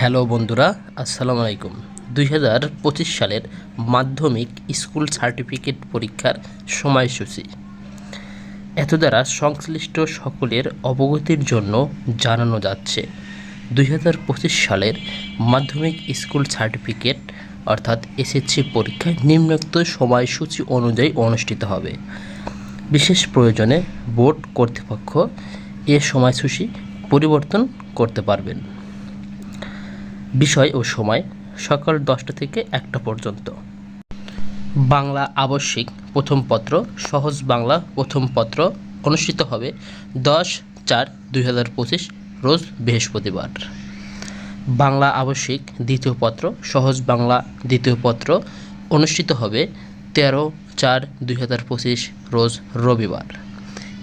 Hello বন্ধুরা, আসসালামু আলাইকুম। দুই হাজার পঁচিশ সালের মাধ্যমিক স্কুল সার্টিফিকেট পরীক্ষার সময়সূচি। এত দ্বারা সংশ্লিষ্ট সকলের অবগতির জন্য জানানো যাচ্ছে, দুই হাজার পঁচিশ সালের মাধ্যমিক স্কুল সার্টিফিকেট, অর্থাৎ এসএসসি পরীক্ষা নিম্নোক্ত সময়সূচি অনুযায়ী অনুষ্ঠিত হবে। বিশেষ প্রয়োজনে বোর্ড কর্তৃপক্ষ এ সময়সূচি পরিবর্তন করতে পারবেন। বিষয় ও সময় সকাল দশটা থেকে একটা পর্যন্ত। বাংলা আবশ্যিক প্রথম পত্র, সহজ বাংলা প্রথম পত্র অনুষ্ঠিত হবে দশ চার দুই রোজ বৃহস্পতিবার। বাংলা আবশ্যিক দ্বিতীয় পত্র, সহজ বাংলা দ্বিতীয় পত্র অনুষ্ঠিত হবে তেরো চার দুই রোজ রবিবার।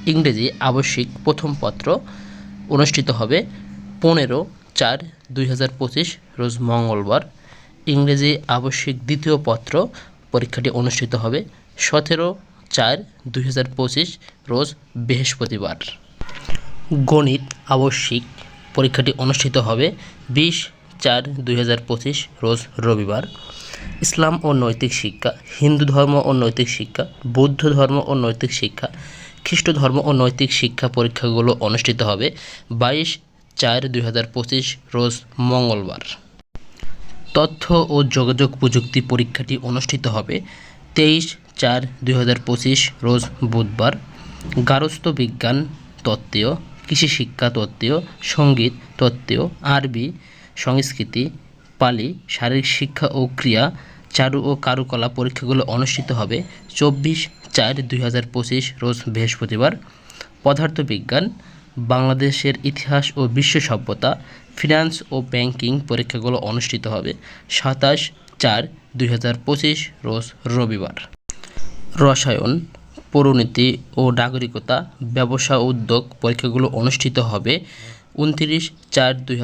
ইংরেজি আবশ্যিক প্রথম পত্র অনুষ্ঠিত হবে পনেরো চার, দুই রোজ মঙ্গলবার। ইংরেজি আবশ্যিক দ্বিতীয় পত্র পরীক্ষাটি অনুষ্ঠিত হবে সতেরো চার, দুই রোজ বৃহস্পতিবার। গণিত আবশ্যিক পরীক্ষাটি অনুষ্ঠিত হবে বিশ চার, দুই রোজ রবিবার। ইসলাম ও নৈতিক শিক্ষা, হিন্দু ধর্ম ও নৈতিক শিক্ষা, বৌদ্ধ ধর্ম ও নৈতিক শিক্ষা, খ্রিস্ট ধর্ম ও নৈতিক শিক্ষা পরীক্ষাগুলো অনুষ্ঠিত হবে বাইশ চার দুই রোজ মঙ্গলবার। তথ্য ও যোগাযোগ প্রযুক্তি পরীক্ষাটি অনুষ্ঠিত হবে তেইশ চার দুই রোজ বুধবার। গারস্থ বিজ্ঞান তত্ত্বীয়, কৃষি শিক্ষা তত্ত্বীয়, সংগীত তত্ত্বীয়, আরবি, সংস্কৃতি, পালি, শারীরিক শিক্ষা ও ক্রিয়া, চারু ও কারুকলা পরীক্ষাগুলো অনুষ্ঠিত হবে চব্বিশ চার দুই রোজ বৃহস্পতিবার। পদার্থবিজ্ঞান বাংলাদেশের ইতিহাস ও বিশ্ব সভ্যতা, ফিনান্স ও ব্যাংকিং পরীক্ষাগুলো অনুষ্ঠিত হবে সাতাশ চার দুই রোজ রবিবার। রসায়ন, পৌরনীতি ও নাগরিকতা, ব্যবসা উদ্যোগ পরীক্ষাগুলো অনুষ্ঠিত হবে উনত্রিশ চার দুই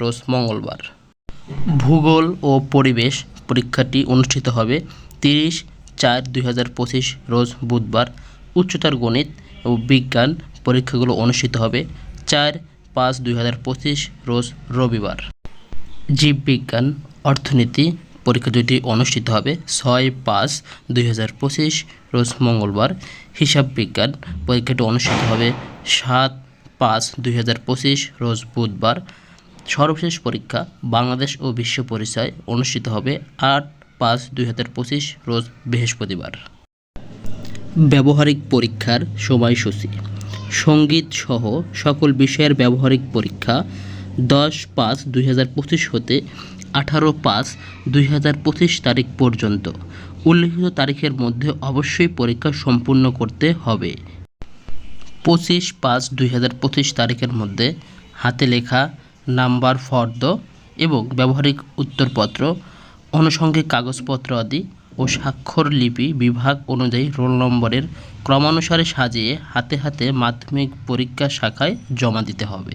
রোজ মঙ্গলবার। ভূগোল ও পরিবেশ পরীক্ষাটি অনুষ্ঠিত হবে তিরিশ চার দুই রোজ বুধবার। উচ্চতর গণিত ও বিজ্ঞান পরীক্ষাগুলো অনুষ্ঠিত হবে চার পাঁচ দুই রোজ রবিবার। জীববিজ্ঞান, অর্থনীতি, পরীক্ষা দুটি অনুষ্ঠিত হবে ছয় পাঁচ দুই রোজ মঙ্গলবার। হিসাব বিজ্ঞান পরীক্ষাটি অনুষ্ঠিত হবে সাত পাঁচ দুই রোজ বুধবার। সর্বশেষ পরীক্ষা বাংলাদেশ ও বিশ্ব পরিচয় অনুষ্ঠিত হবে আট পাঁচ দুই রোজ বৃহস্পতিবার। ব্যবহারিক পরীক্ষার সময়সূচি। সংগীত সহ সকল বিষয়ের ব্যবহারিক পরীক্ষা দশ পাঁচ দুই হতে আঠারো পাঁচ দুই তারিখ পর্যন্ত। উল্লিখিত তারিখের মধ্যে অবশ্যই পরীক্ষা সম্পূর্ণ করতে হবে। পঁচিশ পাঁচ দুই তারিখের মধ্যে হাতে লেখা নাম্বার, ফর্দ এবং ব্যবহারিক উত্তরপত্র আনুষঙ্গিক কাগজপত্র আদি ও স্বাক্ষরলিপি বিভাগ অনুযায়ী রোল নম্বরের ক্রমানুসারে সাজিয়ে হাতে হাতে মাধ্যমিক পরীক্ষা শাখায় জমা দিতে হবে।